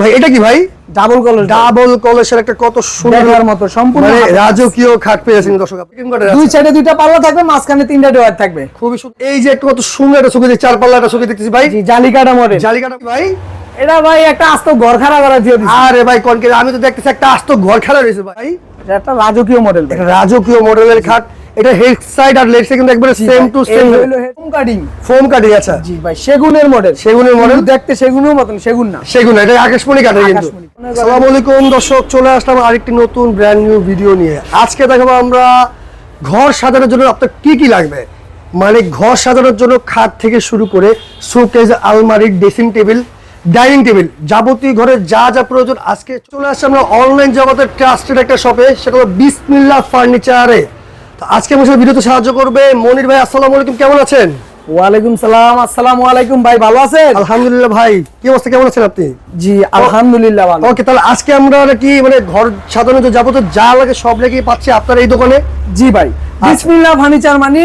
ভাই এটা কি ভাই? ডাবল কলর ডাবল কলসের একটা কত সুন্দর মতো সম্পূর্ণ মানে। রাজকীয় খাট পেয়েছেন দর্শক দুই সাইডে দুইটা পাল্লা থাকবে মাঝখানে তিনটা ডোয়ার থাকবে। খুবই সুন্দর। এই যে একটা কত সুন্দর একটা দেখছি, চার পাল্লা একটা ছবি দেখতেছি ভাই। জি জালিকাটা মডেল জালিকাটা ভাই? এটা ভাই একটা আস্ত ঘর খাড়া করা দিয়ে আরে ভাই কনকে আমি তো দেখতেছি একটা আস্ত ঘর খেলা রয়েছে ভাই। এটা একটা রাজকীয় মডেল রাজকীয় মডেলের খাট। এটা হেড সাইড আর লেগ সাইড কিন্তু একবারে same to same home cutting foam কাঠি আচ্ছা। জি ভাই সেগুনের মডেল সেগুনের? কিন্তু দেখতে সেগুনের মতন সেগুন না। সেগুন এটা আকাশমণি কাঠের কিন্তু। আসসালামু আলাইকুম দর্শক চলে আসলাম আরেকটি নতুন ব্র্যান্ড নিউ ভিডিও নিয়ে। আজকে দেখাবো আমরা ঘর সাজানোর জন্য আপনার কি কি লাগবে? মানে ঘর সাজানোর জন্য খাট থেকে শুরু করে শোকেজ আলমারি ড্রেসিং টেবিল ডাইনিং টেবিল যাবতীয় ঘরে যা যা প্রয়োজন। আজকে চলে আসছে আমরা অনলাইন জগতের ট্রাস্টেড একটা শপে সেটা হলো বিসমিল্লাহ ফার্নিচারে। তো আজকে আমার সাথে ভিডিওতে সাহায্য করবে মনির ভাই আসসালামু আলাইকুম কেমন আছেন? ওয়ালাইকুম সালাম আসসালামু আলাইকুম ভাই ভালো আছেন? আলহামদুলিল্লাহ ভাই কি অবস্থা কেমন আছেন আপনি? জি আলহামদুলিল্লাহ ভালো। ওকে তাহলে আজকে আমরা কি মানে ঘর যে যাবতীয় যা লাগে সব লেগে পাচ্ছি আপনার এই দোকানে? জি ভাই বিসমিল্লাহ ফার্নিচার মানে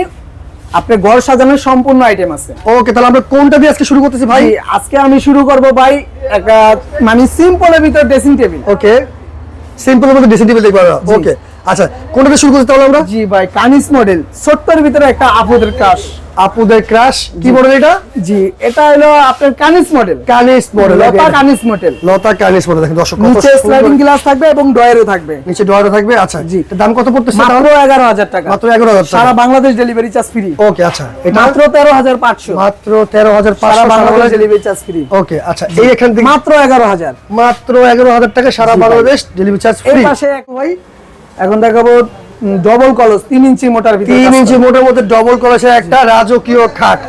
আপনি ঘর সাজানোর সম্পূর্ণ আইটেম আছে। ওকে তাহলে আমরা কোনটা দিয়ে আজকে শুরু করতেছি ভাই? আজকে আমি শুরু করব ভাই একটা মানে সিম্পলের ভিতর ড্রেসিং টেবিল ওকে সিম্পল মধ্যে ড্রেসিং টেবিল দেখব ওকে আচ্ছা কোনটা শুরু করতে তাহলে আমরা? জি ভাই কানিস মডেল ছোট্টর ভিতরে একটা আপুদের ক্রাশ আপুদের ক্রাশ কি মডেল এটা? জি এটা হলো আপনার কানিস মডেল কানিস মডেল লতা কানিস মডেল লতা কানিস মডেল দেখেন দর্শক কত নিচে স্লাইডিং গ্লাস থাকবে এবং ডয়ারও থাকবে। নিচে ডোয়ারও থাকবে আচ্ছা। জি। দাম কত পড়তেছে মাত্র তাহলে? এগারো হাজার টাকা। মাত্র এগারো হাজার সারা Bangladesh delivery charge free okay আচ্ছা এটা মাত্র তেরো হাজার পাঁচশো। মাত্র তেরো হাজার সারা Bangladesh delivery charge free okay আচ্ছা এই এখান থেকে মাত্র এগারো হাজার। মাত্র এগারো হাজার টাকা সারা বাংলাদেশ ডেলিভারি চার্জ ফ্রি পাশে এক ভাই এখন দেখাবো ডবল কলস তিন ইঞ্চি মোটার ভিতরে তিন ইঞ্চি মোটার মধ্যে ডবল কলসের একটা রাজকীয় খাট।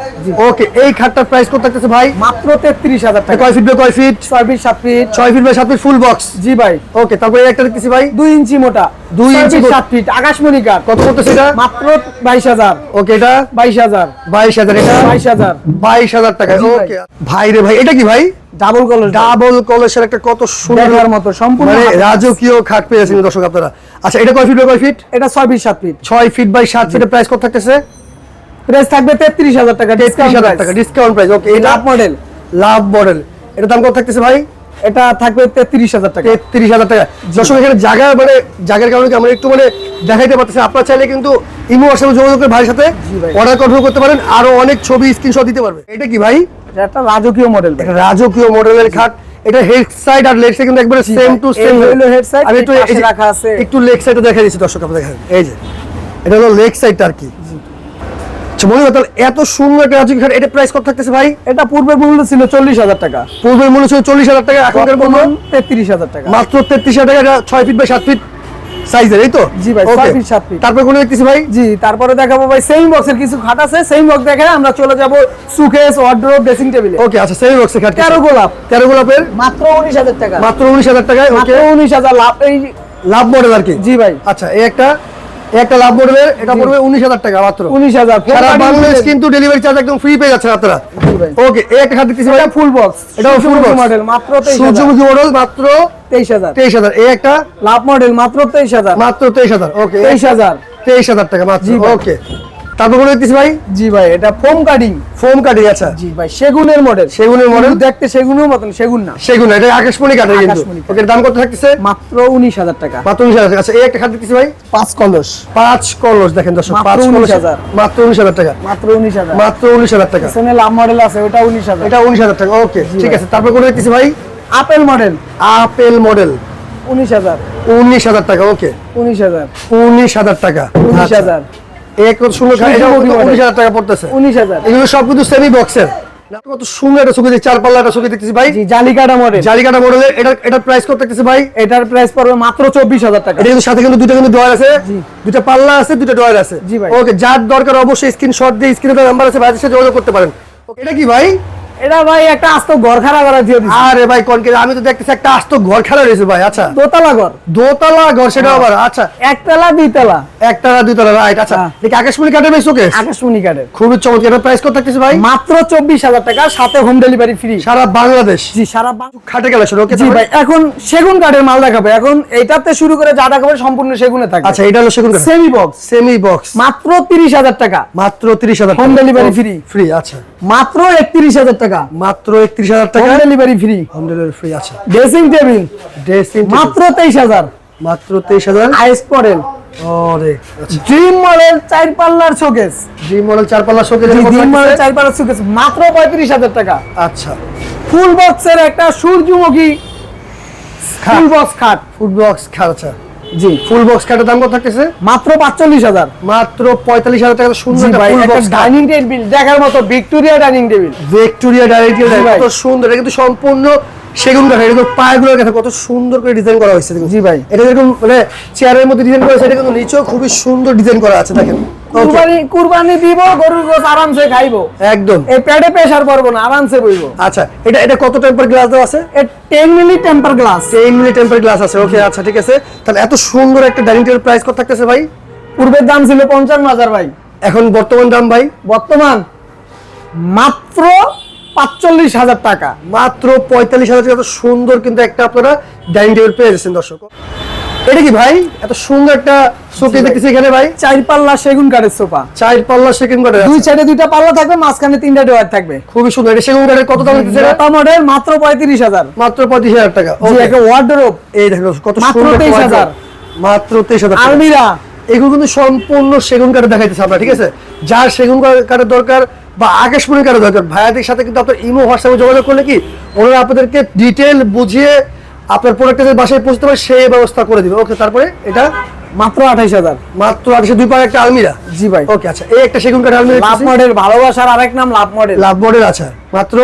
ওকে এই খাটটার প্রাইস কত থাকতেছে ভাই? মাত্র তেত্রিশ হাজার টাকা। কয় ফিট বাই কয় ফিট ছয় ফিট সাত ফিট ছয় ফিট বাই সাত ফিট ফুল বক্স জি ভাই। ওকে তারপরে এই একটা দেখতেছি ভাই। দুই ইঞ্চি মোটা। দুই ইঞ্চি সাত ফিট আকাশমণি কাঠ। কত করতেছে এটা? মাত্র বাইশ হাজার। ওকে এটা? বাইশ হাজার। বাইশ হাজার এটা? বাইশ হাজার। বাইশ হাজার টাকা ওকে। ভাই রে ভাই এটা কি ভাই? ডাবল কলস ডাবল কলসের একটা কত সুন্দর মতো সম্পূর্ণ মানে। রাজকীয় খাট পেয়েছেন দর্শক আপনারা। আচ্ছা এটা কয় ফিট বাই কয় ফিট? এটা ছয় ফিট সাত ফিট। ছয় ফিট বাই সাত ফিটের প্রাইস কত থাকতেছে? প্রাইস থাকবে তেত্রিশ হাজার টাকা তেত্রিশ হাজার টাকা ডিসকাউন্ট প্রাইস ওকে এই লাভ মডেল লাভ মডেল এটার দাম কত থাকতেছে ভাই? এটা থাকবে তেত্রিশ হাজার টাকা। তেত্রিশ হাজার টাকা। দর্শক এখানে জায়গা মানে জায়গার কারণে আমরা একটু মানে দেখাইতে পারতেছি আপনারা চাইলে কিন্তু ইমো হোয়াটসঅ্যাপে যোগাযোগ করে ভাইয়ের সাথে অর্ডার কনফার্ম করতে পারেন। আরও অনেক ছবি স্ক্রিনশট দিতে পারবে। এটা কি ভাই? এটা একটা রাজকীয় মডেল রাজকীয় মডেলের খাট। এটা হেড সাইড আর লেগ সাইড কিন্তু একবারে সেম টু সেম হলো head side, আমি একটু রাখা আছে। একটু লেগ সাইডে দেখা দিচ্ছি দর্শক আপনারা দেখেন। এই যে এটা হলো লেগ সাইডটা আর কি। আচ্ছা মনে তাহলে এত সুন্দর একটা রাজকীয় খাট এটা প্রাইস কত থাকতেছে ভাই? এটা পূর্বের মূল্য ছিল চল্লিশ হাজার টাকা। পূর্বের মূল্য ছিল চল্লিশ হাজার টাকা এখনকার মূল্য? তেত্রিশ হাজার টাকা। মাত্র তেত্রিশ হাজার টাকা এটা ছয় ফিট বাই সাত ফিট সাইজের এই তো? জি ভাই, Okay. ছয় ফিট, সাত ফিট। তারপর কোনো দেখতেছি ভাই? জি তারপরে দেখাবো ভাই সেম বক্সের কিছু খাট আছে সেম বক্স দেখে আমরা চলে যাব সুকেস ওয়ার্ড্রোব ড্রেসিং টেবিলে ওকে আচ্ছা সেমি বক্সে খাট তেরো গোলাপ। তেরো গোলাপের? মাত্র উনিশ হাজার টাকা। মাত্র উনিশ হাজার টাকায় ওকে উনিশ হাজার লাভ এই লাভ মডেল আর কি? জি ভাই। আচ্ছা এই একটা একটা লাভ মডেলের এটা পড়বে উনিশ হাজার টাকা মাত্র। উনিশ হাজার। সারা বাংলাদেশ কিন্তু ডেলিভারি চার্জ একদম ফ্রি পেয়ে যাচ্ছেন আপনারা ওকে এই একটা খাট দেখতেছি ভাই। এটা ফুল বক্স এটাও full box। মডেল মাত্র সূর্যমুখী মডেল মাত্র তেইশ হাজার। তেইশ হাজার। এই একটা? লাভ মডেল মাত্র তেইশ হাজার। মাত্র তেইশ হাজার। ওকে। তেইশ হাজার। তেইশ হাজার টাকা মাত্র। ওকে। তারপর কোনো দেখতেছি ভাই? জি ভাই এটা ফোম কাটিং ফোম কাটি আচ্ছা। জি ভাই সেগুনের মডেল সেগুনের মডেল দেখতে সেগুনের মতন সেগুন না। সেগুন এটা আকাশমণি কাঠের কিন্তু। ওকে দাম কত থাকতেছে? মাত্র উনিশ হাজার টাকা। মাত্র উনিশ হাজার আচ্ছা এই একটা খাট দেখতেছি ভাই? পাঁচ কলস। পাঁচ কলস দেখেন দর্শক মাত্র পাঁচ কলস। মাত্র উনিশ হাজার টাকা। মাত্র উনিশ হাজার। মাত্র উনিশ হাজার টাকা। পিছনে লাভ মডেল আছে ওটা উনিশ হাজার। এটা উনিশ হাজার টাকা। ওকে ঠিক আছে। তারপর কোনো দেখতেছি ভাই? আপেল মডেল আপেল মডেল উনিশ হাজার। উনিশ হাজার টাকা ওকে উনিশ হাজার। উনিশ হাজার টাকা। উনিশ আচ্ছা। হাজার এক সুন্দর খাট, এটা সূর্যমুখী model। উনিশ হাজার টাকা পড়তেছে? উনিশ হাজার। এগুলো সব কিন্তু সেমি বক্সের কত সুন্দর একটা ছবি চার পাল্লা একটা ছবি দেখতেছি ভাই। জালিকাটা মডেল জালিকাটা মডেলের এটা এটার প্রাইস কত দেখতেছি ভাই? এটার প্রাইস পড়বে মাত্র চব্বিশ হাজার টাকা। এটা কিন্তু সাথে কিন্তু দুটো কিন্তু ডয়ার আছে। জি। দুটো পাল্লা আছে দুটো ডয়ার আছে। জি ভাই। ওকে যার দরকার অবশ্যই স্ক্রিনশট দিয়ে স্ক্রিনে নাম্বার আছে ভাইয়ের সাথে যোগাযোগ করতে পারেন। এটা কি ভাই? এটা ভাই একটা আস্ত ঘর খাড়া করা দিয়ে আরে ভাই কনকে আমি তো দেখতেছি একটা আস্ত ঘর খেলা রয়েছে ভাই আচ্ছা। দোতলা ঘর। দোতলা ঘর সেটা হ্যাঁ। আবার আচ্ছা। একতলা দুইতলা। একতলা দুইতলা রাইট আচ্ছা। হ্যাঁ। দেখি আকাশমণি কাঠের ভাই শোকেস আকাশমণি কাঠের খুবই চমৎকার এটা প্রাইস কত থাকতেছে ভাই? মাত্র চব্বিশ হাজার টাকা সাথে হোম ডেলিভারি ফ্রি সারা বাংলাদেশ? জি সারা খাটে কালেকশন ওকে জি ভাই এখন সেগুন কাঠের মাল দেখাবে। এখন এইটাতে শুরু করে যা দেখাবে সম্পূর্ণ সেগুনে থাকবে। আচ্ছা এটা হলো সেগুন কাঠ সেমি বক্স সেমি বক্স মাত্র তিরিশ হাজার টাকা। মাত্র তিরিশ হাজার Home delivery free। ফ্রি আচ্ছা। মাত্র একত্রিশ হাজার টাকা। টাকা? মাত্র একত্রিশ হাজার টাকা। Delivery free home delivery free আছে। ড্রেসিং টেবিল ড্রেসিং মাত্র তেইশ হাজার। মাত্র তেইশ হাজার। আইস মডেল ওরে আচ্ছা। ড্রিম মডেল চার পাল্লার শোকেস ড্রিম মডেল চার পাল্লা শোকে ড্রিম মডেল চার পাল্লার শোকেস মাত্র পঁয়ত্রিশ হাজার টাকা। আচ্ছা। ফুল বক্সের একটা সূর্যমুখী ফুল বক্স খাট। ফুড বক্স আচ্ছা। জি ফুল বক্স খাটের দাম কত থাকতেছে? মাত্র পাঁচচল্লিশ হাজার। মাত্র পঁয়তাল্লিশ হাজার টাকা সুন্দর ডাইনিং টেবিল দেখার মতো Victoria dining table Victoria dining table কত সুন্দর এটা কিন্তু সম্পূর্ণ সেগুন কাঠ কিন্তু পায়গুলোর কাছে কত সুন্দর করে ডিজাইন করা হয়েছে দেখুন। জি ভাই। এটা যেরকম মানে চেয়ারের মধ্যে ডিজাইন করা হয়েছে এটা কিন্তু নিচেও খুবই সুন্দর ডিজাইন করা আছে দেখেন। কুরবানি কুরবানি দিব গরুর গোস আরামসে খাইবো। একদম। এই পেটে প্রেসার পড়ব না আরামসে বইবো। আচ্ছা এটা এটা কত টেম্পার গ্লাস দেওয়া আছে? Ten minute temper glass ten milli temper glass আছে ওকে আচ্ছা ঠিক আছে। তাহলে এত সুন্দর একটা ডাইনিং টেবিল প্রাইস কত থাকতেছে ভাই? পূর্বের দাম ছিল পঞ্চান্ন হাজার ভাই। এখন বর্তমান দাম ভাই? বর্তমান মাত্র পাঁচচল্লিশ হাজার টাকা। মাত্র পঁয়তাল্লিশ হাজার টাকা। সুন্দর কিন্তু একটা আপনারা ডাইনিং টেবিল পেয়ে যাচ্ছেন দর্শক। এটা কি ভাই? এত সুন্দর একটা দেখতেছি এখানে ভাই। চার পাল্লা সেগুন কাঠের সোফা। চার পাল্লা সেকেন্ড করে দুই সাইডে দুইটা পাল্লা থাকবে মাঝখানে তিনটা ডোয়ার থাকবে। খুবই সুন্দর। এটা সেগুন কাঠের কত দাম দিতেছে এটা? মডেল মাত্র মাত্র টাকা। একটা ওয়ার্ডরোব এই দেখো কত মাত্র সুন্দর 23,000 মাত্র। আলমিরা। এগুলো কিন্তু সম্পূর্ণ সেগুন কাঠে দেখাইতেছে আমরা ঠিক আছে? যার সেগুন কাঠের দরকার বা আকাশমণি কাঠের দরকার ভাইয়াদের সাথে কিন্তু আপনার ইমো হোয়াটসঅ্যাপে যোগাযোগ করলে কি ওনারা আপনাদেরকে ডিটেল বুঝিয়ে আপনার প্রোডাক্টের বাসায় পৌঁছতে পারে সেই ব্যবস্থা করে দিবে। ওকে তারপরে এটা? মাত্র আঠাইশ হাজার। মাত্র আটশো দুই পার একটা আলমিরা? জি ভাই। ওকে আচ্ছা এই একটা সেগুন কাঠের আলমিরা লাভ মডেল ভালোবাসার আরেক নাম লাভ মডেল লাভ মডেল আছে মাত্র?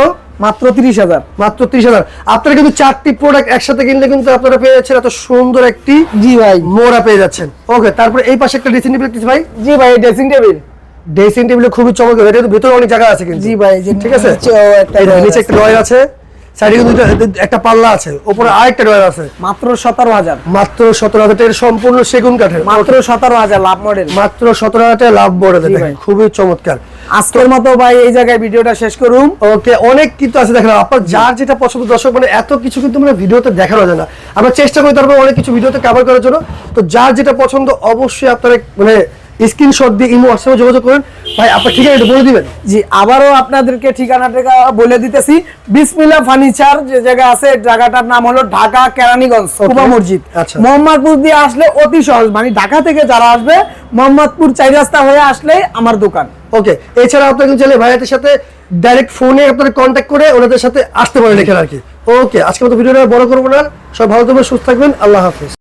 মাত্র তিরিশ হাজার। মাত্র তিরিশ হাজার। আপনারা কিন্তু চারটি প্রোডাক্ট একসাথে কিনলে কিন্তু আপনারা পেয়ে যাচ্ছেন এত সুন্দর একটি জি ভাই। মোড়া পেয়ে যাচ্ছেন। ওকে তারপরে এই পাশে একটা ড্রেসিং টেবিল দেখতেছি ভাই। জি ভাই ড্রেসিং টেবিল ড্রেসিং টেবিলে খুবই চমৎকার। এটা কিন্তু ভিতরে অনেক জায়গা আছে কিন্তু। জি ভাই, ঠিক আছে? নিচে একটা ড্রয়ার আছে। সাইডে দুইটা- একটা পাল্লা আছে উপরে আরেকটা আছে। মাত্র সতেরো হাজার। মাত্র সম্পূর্ণ সেগুন কাঠের। মাত্র সতেরো হাজার লাভ মডেল। মাত্র টাকা লাভ ভাই। খুবই চমৎকার। আজকের মতো ভাই এই জায়গায় ভিডিওটা শেষ করুন। ওকে অনেক কিন্তু আছে দেখেন আপনার যার যেটা পছন্দ দর্শক মানে এত কিছু কিন্তু মানে ভিডিওতে দেখানো যায় না। আমরা চেষ্টা করি তারপর অনেক কিছু ভিডিওতে কভার করার জন্য। তো যার যেটা পছন্দ অবশ্যই আপনারা মানে স্ক্রিনশট দিয়ে ইমো হোয়াটসঅ্যাপে যোগাযোগ করেন। ভাই আপনার বলে দিবেন? জি আবারও আপনাদেরকে ঠিকানাটা বলে দিতেছি। বিসমিল্লা ফার্নিচার যে জায়গা আছে জায়গাটার নাম হলো ঢাকা কেরানীগঞ্জ কুবা মসজিদ। আচ্ছা। মোহাম্মদপুর দিয়ে আসলে অতি সহজ মানে ঢাকা থেকে যারা আসবে মোহাম্মদপুর চাই রাস্তা হয়ে আসলেই আমার দোকান। ওকে এছাড়া আপনারা কিন্তু চাইলে ভাইয়াদের সাথে ডাইরেক্ট ফোনে আপনারা কন্ট্যাক্ট করে ওনাদের সাথে আসতে পারেন এখানে আর কি। ওকে আজকে মতো ভিডিওটা বড় করব না। সব ভালো থাকবেন সুস্থ থাকবেন আল্লাহ হাফিজ।